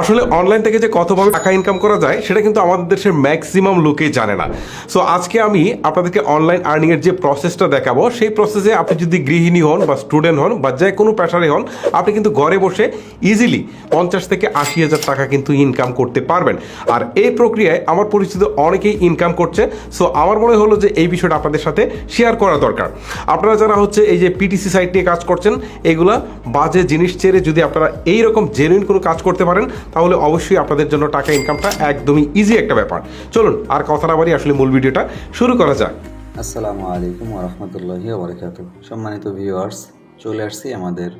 আসলে অনলাইন থেকে যে কতভাবে টাকা ইনকাম করা যায়, সেটা কিন্তু আমাদের দেশের ম্যাক্সিমাম লোকেই জানে না। সো আজকে আমি আপনাদেরকে অনলাইন আর্নিং এর যে প্রসেসটা দেখাবো, সেই প্রসেসে আপনি যদি গৃহিণী হন বা স্টুডেন্ট হন বা যে কোনো পেশারে হন, আপনি কিন্তু ঘরে বসে ইজিলি পঞ্চাশ থেকে আশি হাজার টাকা কিন্তু ইনকাম করতে পারবেন। আর এই প্রক্রিয়ায় আমার পরিচিত অনেকেই ইনকাম করছে। সো আমার মনে হলো যে এই বিষয়টা আপনাদের সাথে শেয়ার করা দরকার। আপনারা যারা হচ্ছে এই যে পিটিসি সাইট নিয়ে কাজ করছেন, এগুলা বাজে জিনিস ছেড়ে যদি আপনারা এইরকম জেনুইন কোনো কাজ করতে পারেন তাহলে অবশ্যই আপনাদের জন্য টাকা ইনকামটা একদমই ইজি একটা ব্যাপার। চলুন, আর কথা না বাড়ি আসলে মূল ভিডিওটা শুরু করা যাক। আসসালামু আলাইকুম রহমতুল্লাহি ওবরাকাত সম্মানিত ভিউয়ার্স চলে আসছি আমাদের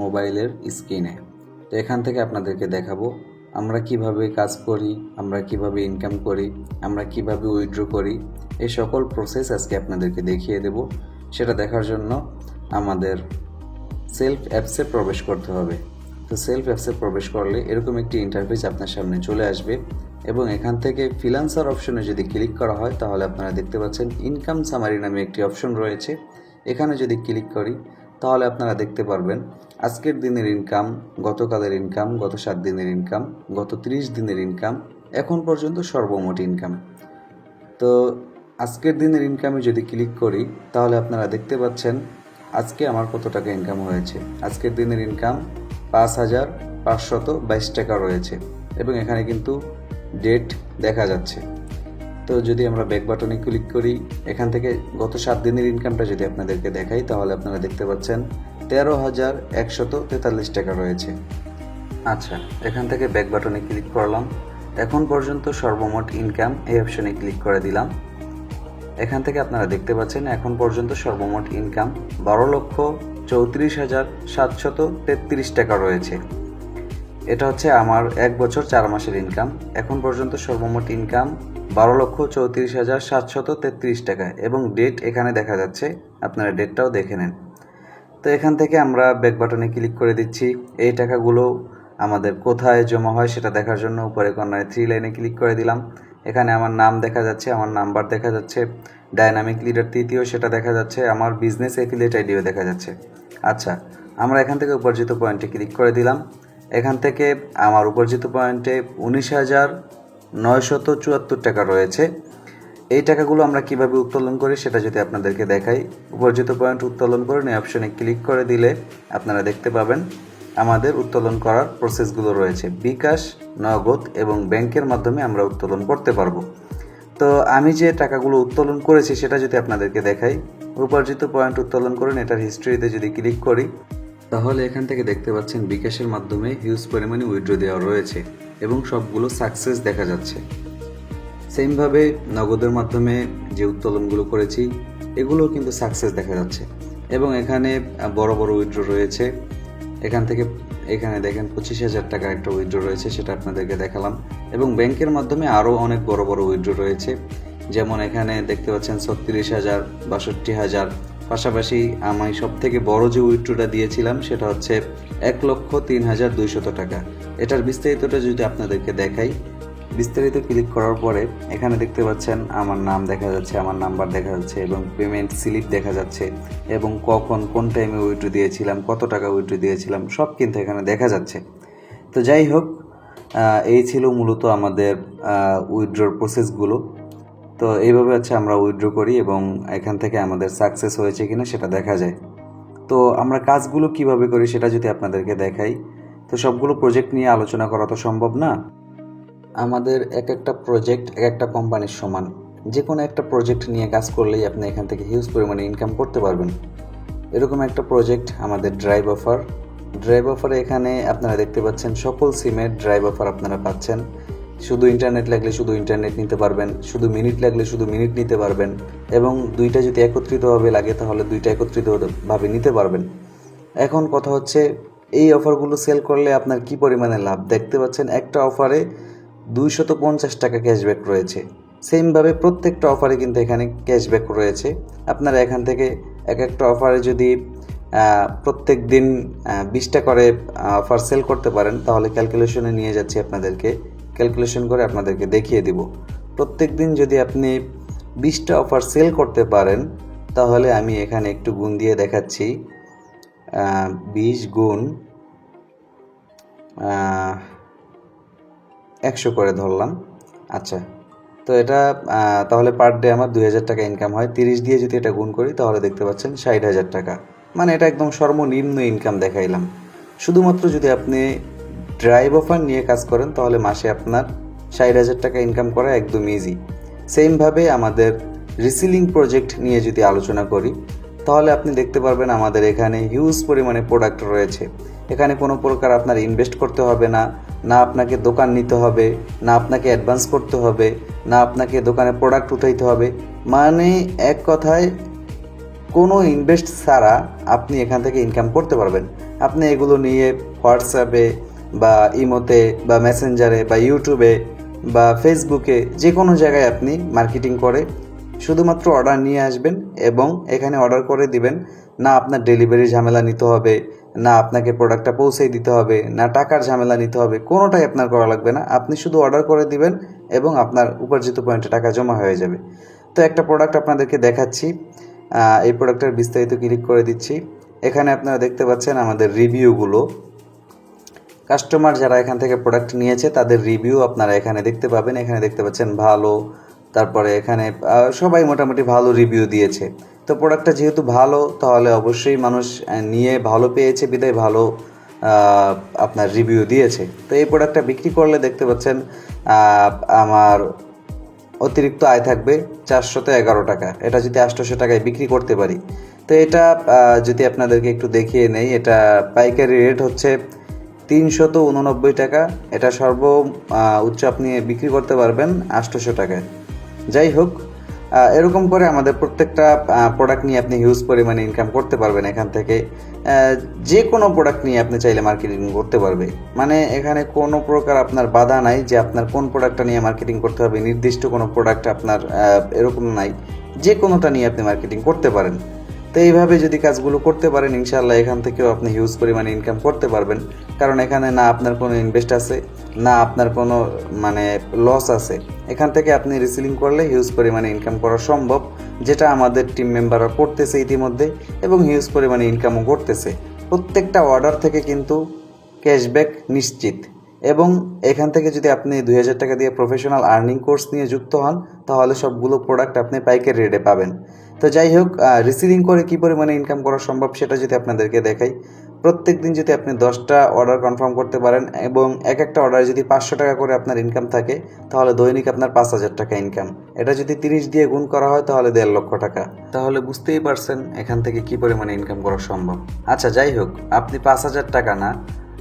মোবাইলের স্ক্রিনে তো এখান থেকে আপনাদেরকে দেখাবো, আমরা কীভাবে কাজ করি, আমরা কীভাবে ইনকাম করি, আমরা কীভাবে উইথড্র করি এই সকল প্রসেস আজকে আপনাদেরকে দেখিয়ে দেব। সেটা দেখার জন্য আমাদের সেলফ অ্যাপসে প্রবেশ করতে হবে। তো সেলফ অ্যাপসে প্রবেশ করলে এরকম একটি ইন্টারফেস আপনার সামনে চলে আসবে এবং এখান থেকে ফিলান্সার অপশনে যদি ক্লিক করা হয়, তাহলে আপনারা দেখতে পাচ্ছেন ইনকাম সামারি নামে একটি অপশন রয়েছে। এখানে যদি ক্লিক করি, তাহলে আপনারা দেখতে পারবেন আজকের দিনের ইনকাম গতকালের ইনকাম গত সাত দিনের ইনকাম গত ত্রিশ দিনের ইনকাম এখন পর্যন্ত সর্বমোট ইনকাম তো আজকের দিনের ইনকামে যদি ক্লিক করি, তাহলে আপনারা দেখতে পাচ্ছেন আজকে আমার কত টাকা ইনকাম হয়েছে। আজকের দিনের ইনকাম পাঁচ হাজার পাঁচশত বাইশ টাকা রয়েছে এবং এখানে কিন্তু ডেট দেখা যাচ্ছে। তো যদি আমরা ব্যাক বাটনে ক্লিক করি, এখান থেকে গত সাত দিনের ইনকামটা যদি আপনাদেরকে দেখাই, তাহলে আপনারা দেখতে পাচ্ছেন তেরো হাজার একশত তেতাল্লিশ টাকা রয়েছে। আচ্ছা এখান থেকে ব্যাক বাটনে ক্লিক করলাম। এখন পর্যন্ত সর্বমোট ইনকাম এই অপশনে ক্লিক করে দিলাম। এখান থেকে আপনারা দেখতে পাচ্ছেন, এখন পর্যন্ত সর্বমোট ইনকাম বারো লক্ষ চৌত্রিশ হাজার সাতশত তেত্রিশ টাকা রয়েছে। এটা হচ্ছে আমার এক বছর চার মাসের ইনকাম এখন পর্যন্ত সর্বমোট ইনকাম বারো লক্ষ চৌত্রিশ হাজার সাতশত তেত্রিশ টাকা এবং ডেট এখানে দেখা যাচ্ছে, আপনারা ডেটটাও দেখে নেন। তো এখান থেকে আমরা ব্যাক বাটনে ক্লিক করে দিচ্ছি। এই টাকাগুলো আমাদের কোথায় জমা হয় সেটা দেখার জন্য উপরে কর্নারে থ্রি লাইনে ক্লিক করে দিলাম। এখানে আমার নাম দেখা যাচ্ছে, আমার নাম্বার দেখা যাচ্ছে ডায়নামিক লিডার তৃতীয় সেটা দেখা যাচ্ছে, আমার বিজনেস এফিলিয়েট আইডিও দেখা যাচ্ছে। আচ্ছা আমরা এখান থেকে উপার্জিত পয়েন্টে ক্লিক করে দিলাম। এখান থেকে আমার উপার্জিত পয়েন্টে উনিশ হাজার নয়শত চুয়াত্তর টাকা রয়েছে। এই টাকাগুলো আমরা কীভাবে উত্তোলন করি সেটা যদি আপনাদেরকে দেখাই। উপার্জিত পয়েন্ট উত্তোলন করুন এই অপশনে ক্লিক করে দিলে আপনারা দেখতে পাবেন আমাদের উত্তোলন করার প্রসেসগুলো রয়েছে। বিকাশ, নগদ এবং ব্যাংকের মাধ্যমে আমরা উত্তোলন করতে পারব। তো আমি যে টাকাগুলো উত্তোলন করেছি সেটা যদি আপনাদেরকে দেখাই। উপার্জিত পয়েন্ট উত্তোলন করুন, এটার হিস্ট্রিতে যদি ক্লিক করি, তাহলে এখান থেকে দেখতে পাচ্ছেন বিকাশের মাধ্যমে হিউজ পরিমাণে উইড্রো দেওয়া রয়েছে এবং সবগুলো সাকসেস দেখা যাচ্ছে। সেমভাবে নগদের মাধ্যমে যে উত্তোলনগুলো করেছি এগুলো কিন্তু সাকসেস দেখা যাচ্ছে। এবং এখানে বড় বড় উইড্রো রয়েছে। এখান থেকে, এখানে দেখেন পঁচিশ হাজার টাকা একটা উইড্রো রয়েছে, সেটা আপনাদেরকে দেখালাম। এবং ব্যাংকের মাধ্যমে আরও অনেক বড় বড় উইড্রো রয়েছে। যেমন এখানে দেখতে পাচ্ছেন ছত্রিশ হাজার, বাষট্টি হাজার। পাশাপাশি আমি সব থেকে বড় যে উইড্রোটা দিয়েছিলাম, সেটা হচ্ছে এক লক্ষ তিন হাজার দুইশত টাকা। এটার বিস্তারিতটা যদি আপনাদেরকে দেখাই বিস্তারিত ক্লিক করার পরে এখানে দেখতে পাচ্ছেন আমার নাম দেখা যাচ্ছে, আমার নাম্বার দেখা যাচ্ছে এবং পেমেন্ট স্লিপ দেখা যাচ্ছে এবং কখন, কোন টাইমে উইথড্র দিয়েছিলাম, কত টাকা উইথড্র দিয়েছিলাম, সব কিন্তু এখানে দেখা যাচ্ছে। তো যাই হোক এই ছিল মূলত আমাদের উইথড্রর প্রসেসগুলো তো এইভাবে হচ্ছে আমরা উইথড্র করি এবং এখান থেকে আমাদের সাকসেস হয়েছে কিনা সেটা দেখা যায়। তো আমরা কাজগুলো কীভাবে করি সেটা যদি আপনাদেরকে দেখাই, তো সবগুলো প্রজেক্ট নিয়ে আলোচনা করা তো সম্ভব না। আমাদের এক একটা প্রজেক্ট এক একটা কোম্পানির সমান। যে কোনো একটা প্রজেক্ট নিয়ে কাজ করলেই আপনি এখান থেকে হিউজ পরিমাণে ইনকাম করতে পারবেন। এরকম একটা প্রজেক্ট আমাদের ড্রাইভ অফার ড্রাইভ অফারে এখানে আপনারা দেখতে পাচ্ছেন সকল সিমের ড্রাইভ অফার আপনারা পাচ্ছেন। শুধু ইন্টারনেট লাগলে শুধু ইন্টারনেট নিতে পারবেন, শুধু মিনিট লাগলে শুধু মিনিট নিতে পারবেন এবং দুইটা যদি একত্রিতভাবে লাগে তাহলে দুইটা একত্রিতভাবে নিতে পারবেন। এখন কথা হচ্ছে, এই অফারগুলো সেল করলে আপনার কি পরিমাণে লাভ? দেখতে পাচ্ছেন একটা অফারে দুইশত পঞ্চাশ টাকা ক্যাশব্যাক রয়েছে। সেমভাবে প্রত্যেকটা অফারে কিন্তু এখানে ক্যাশব্যাক রয়েছে। আপনারা এখান থেকে এক একটা অফারে যদি প্রত্যেক দিন বিশটা করে অফার সেল করতে পারেন, তাহলে ক্যালকুলেশনে নিয়ে যাচ্ছি আপনাদেরকে। ক্যালকুলেশন করে আপনাদেরকে দেখিয়ে দিব। প্রত্যেক দিন যদি আপনি বিশটা অফার সেল করতে পারেন, তাহলে আমি এখানে একটু গুণ দিয়ে দেখাচ্ছি। বিশ গুণ একশো করে ধরলাম। আচ্ছা তো এটা তাহলে পার ডে আমার দুই হাজার টাকা ইনকাম হয়। তিরিশ দিয়ে যদি এটা গুণ করি, তাহলে দেখতে পাচ্ছেন ষাট হাজার টাকা। মানে এটা একদম সর্বনিম্ন ইনকাম দেখাইলাম। শুধুমাত্র যদি আপনি ড্রাইভ অফার নিয়ে কাজ করেন, তাহলে মাসে আপনার ষাট হাজার টাকা ইনকাম করা একদম ইজি সেমভাবে আমাদের রিসিলিং প্রজেক্ট নিয়ে যদি আলোচনা করি, তাহলে আপনি দেখতে পারবেন আমাদের এখানে হিউজ পরিমাণে প্রোডাক্ট রয়েছে। এখানে কোনো প্রকার আপনার ইনভেস্ট করতে হবে না। না আপনাকে দোকান নিতে হবে, না আপনাকে অ্যাডভান্স করতে হবে, না আপনাকে দোকানে প্রোডাক্ট উঠাইতে হবে। মানে এক কথায়, কোনো ইনভেস্ট ছাড়া আপনি এখান থেকে ইনকাম করতে পারবেন। আপনি এগুলো নিয়ে হোয়াটসঅ্যাপে বা ইমোতে বা মেসেঞ্জারে বা ইউটিউবে বা ফেসবুকে যে কোনো জায়গায় আপনি মার্কেটিং করে শুধুমাত্র অর্ডার নিয়ে আসবেন এবং এখানে অর্ডার করে দিবেন, না, আপনার ডেলিভারি ঝামেলা নিতে হবে, না, আপনাকে প্রোডাক্টটা পৌঁছে দিতে হবে, না, টাকার ঝামেলা নিতে হবে। কোনোটাই আপনার করা লাগবে না। আপনি শুধু অর্ডার করে দিবেন এবং আপনার উপার্জিত পয়েন্টে টাকা জমা হয়ে যাবে। তো একটা প্রোডাক্ট আপনাদেরকে দেখাচ্ছি। এই প্রোডাক্টের বিস্তারিত ক্লিক করে দিচ্ছি। এখানে আপনারা দেখতে পাচ্ছেন আমাদের রিভিউগুলো কাস্টমার যারা এখান থেকে প্রোডাক্ট নিয়েছে, তাদের রিভিউ আপনারা এখানে দেখতে পাবেন। এখানে দেখতে পাচ্ছেন ভালো তারপরে এখানে সবাই মোটামুটি ভালো রিভিউ দিয়েছে। তো প্রোডাক্টটা যেহেতু ভালো, তাহলে অবশ্যই মানুষ নিয়ে ভালো পেয়েছে, বিদায় ভালো আপনার রিভিউ দিয়েছে। তো এই প্রোডাক্টটা বিক্রি করলে দেখতে পাচ্ছেন আমার অতিরিক্ত আয় থাকবে চারশত এগারো টাকা। এটা যদি আটশোশো টাকায় বিক্রি করতে পারি। তো এটা যদি আপনাদেরকে একটু দেখিয়ে নেই, এটা পাইকারি রেট হচ্ছে তিনশত উননব্বই টাকা। এটা সর্ব উচ্চ আপনি বিক্রি করতে পারবেন আটশোশো টাকায়। যাই হোক এরকম করে আমাদের প্রত্যেকটা প্রোডাক্ট নিয়ে আপনি হিউজ পরিমাণে ইনকাম করতে পারবেন এখান থেকে। যে কোনো প্রোডাক্ট নিয়ে আপনি চাইলে মার্কেটিং করতে পারবে। মানে এখানে কোনো প্রকার আপনার বাধা নাই যে আপনার কোন প্রোডাক্টটা নিয়ে মার্কেটিং করতে হবে। নির্দিষ্ট কোনো প্রোডাক্ট আপনার এরকম নাই। যে কোনোটা নিয়ে আপনি মার্কেটিং করতে পারেন। তো এইভাবে যদি কাজগুলো করতে পারেন ইনশাল্লাহ এখান থেকেও আপনি হিউজ পরিমাণে ইনকাম করতে পারবেন। কারণ এখানে না আপনার কোনো ইনভেস্ট আছে, না আপনার কোনো মানে লস আছে। এখান থেকে আপনি রিসিলিং করলে হিউজ পরিমাণে ইনকাম করা সম্ভব, যেটা আমাদের টিম মেম্বাররা করতেছে ইতিমধ্যে, এবং হিউজ পরিমাণে ইনকামও করতেছে প্রত্যেকটা অর্ডার থেকে কিন্তু ক্যাশব্যাক নিশ্চিত। এবং এখান থেকে যদি আপনি দুই হাজার টাকা দিয়ে প্রফেশনাল আর্নিং কোর্স নিয়ে যুক্ত হন, তাহলে সবগুলো প্রোডাক্ট আপনি পাইকারি রেটে পাবেন। তো যাই হোক রিসিভিং করে কী পরিমাণে ইনকাম করা সম্ভব সেটা যদি আপনাদেরকে দেখাই। প্রত্যেক দিন যদি আপনি দশটা অর্ডার কনফার্ম করতে পারেন এবং এক একটা অর্ডারে যদি পাঁচশো টাকা করে আপনার ইনকাম থাকে, তাহলে দৈনিক আপনার পাঁচ হাজার টাকা ইনকাম এটা যদি তিরিশ দিয়ে গুণ করা হয়, তাহলে দেড় লক্ষ টাকা। তাহলে বুঝতেই পারছেন এখান থেকে কি পরিমাণে ইনকাম করা সম্ভব। আচ্ছা যাই হোক, আপনি পাঁচ হাজার টাকা না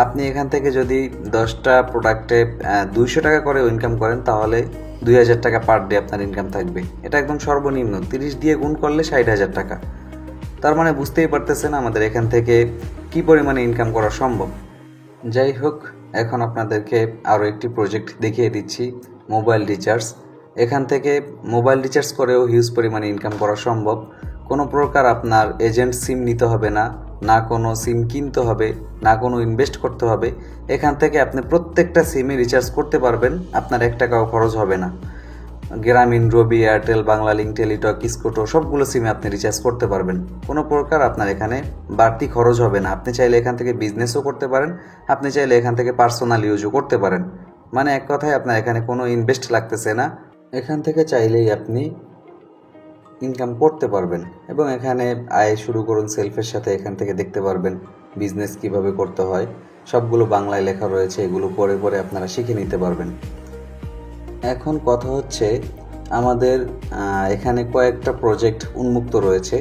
আপনি এখান থেকে যদি দশটা প্রোডাক্টে দুইশো টাকা করে ইনকাম করেন, তাহলে দুই হাজার টাকা পার ডে আপনার ইনকাম থাকবে। এটা একদম সর্বনিম্ন। তিরিশ দিয়ে গুণ করলে ষাট হাজার টাকা। তার মানে বুঝতেই পারতেছেন আমাদের এখান থেকে কি পরিমাণে ইনকাম করা সম্ভব। যাই হোক, এখন আপনাদেরকে আরও একটি প্রজেক্ট দেখিয়ে দিচ্ছি মোবাইল রিচার্জ এখান থেকে মোবাইল রিচার্জ করেও হিউজ পরিমাণে ইনকাম করা সম্ভব। কোনো প্রকার আপনার এজেন্ট সিম নিতে হবে না। না কোনো সিম কিনতে হবে, না কোনো ইনভেস্ট করতে হবে, এখান থেকে আপনি প্রত্যেকটা সিমে রিচার্জ করতে পারবেন, আপনার এক টাকাও খরচ হবে না। গ্রামীণ রবি এয়ারটেল বাংলা লিঙ্ক টেলিটক স্কুটো সবগুলো সিমে আপনি রিচার্জ করতে পারবেন। কোনো প্রকার আপনার এখানে বাড়তি খরচ হবে না। আপনি চাইলে এখান থেকে বিজনেসও করতে পারেন, আপনি চাইলে এখান থেকে পার্সোনাল ইউজও করতে পারেন। মানে এক কথায় আপনার এখানে কোনো ইনভেস্ট লাগতেছে না। এখান থেকে চাইলেই আপনি ইনকাম করতে পারবেন এবং এখানে আয় শুরু করুন সেলফের সাথে এখান থেকে দেখতে পারবেন বিজনেস কীভাবে করতে হয়। সবগুলো বাংলায় লেখা রয়েছে, এগুলো পরে পরে আপনারা শিখে নিতে পারবেন। এখন কথা হচ্ছে, আমাদের এখানে কয়েকটা প্রজেক্ট উন্মুক্ত রয়েছে।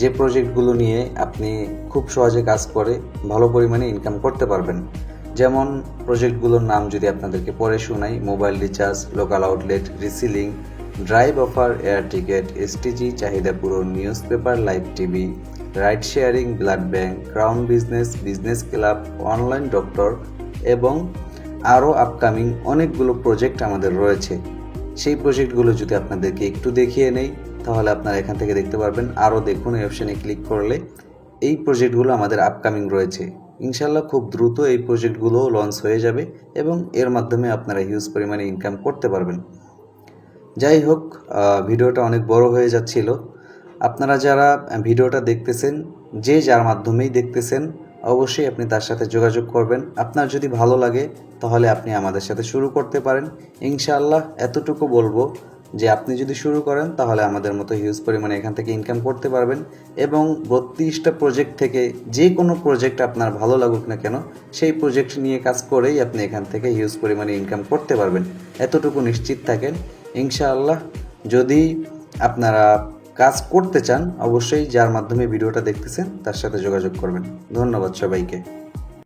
যে প্রজেক্টগুলো নিয়ে আপনি খুব সহজে কাজ করে, ভালো পরিমাণে ইনকাম করতে পারবেন। যেমন প্রজেক্টগুলোর নাম যদি আপনাদেরকে পরে শোনাই mobile recharge local outlet reselling drive offer air ticket STG চাহিদা পূরণ, news paper, live TV, ride sharing, blood bank, crown business business club, online doctor এবং আরও আপকামিং অনেকগুলো প্রজেক্ট আমাদের রয়েছে। সেই প্রজেক্টগুলো যদি আপনাদেরকে একটু দেখিয়ে নেই, তাহলে আপনারা এখান থেকে দেখতে পারবেন। আরও দেখুন এই অপশানে ক্লিক করলে এই প্রজেক্টগুলো আমাদের আপকামিং রয়েছে। ইনশাল্লাহ খুব দ্রুত এই প্রজেক্টগুলো লঞ্চ হয়ে যাবে এবং এর মাধ্যমে আপনারা হিউজ পরিমাণে ইনকাম করতে পারবেন। যাই হোক ভিডিওটা অনেক বড় হয়ে যাচ্ছিল। আপনারা যারা ভিডিওটা দেখতেছেন, যে যার মাধ্যমেই দেখতেছেন, অবশ্যই আপনি তার সাথে যোগাযোগ করবেন। আপনার যদি ভালো লাগে, তাহলে আপনি আমাদের সাথে শুরু করতে পারেন। ইনশাআল্লাহ, এতটুকু বলব। যে আপনি যদি শুরু করেন, তাহলে আমাদের মতো হিউজ পরিমাণে এখান থেকে ইনকাম করতে পারবেন এবং বত্রিশটা প্রজেক্ট থেকে যে কোনো প্রজেক্ট আপনার ভালো লাগুক না কেন, সেই প্রজেক্ট নিয়ে কাজ করেই আপনি এখান থেকে হিউজ পরিমাণে ইনকাম করতে পারবেন। এতটুকু নিশ্চিত থাকেন। ইনশাআল্লাহ, যদি আপনারা কাজ করতে চান, অবশ্যই যার মাধ্যমে ভিডিওটা দেখতেছেন, তার সাথে যোগাযোগ করবেন। ধন্যবাদ সবাইকে।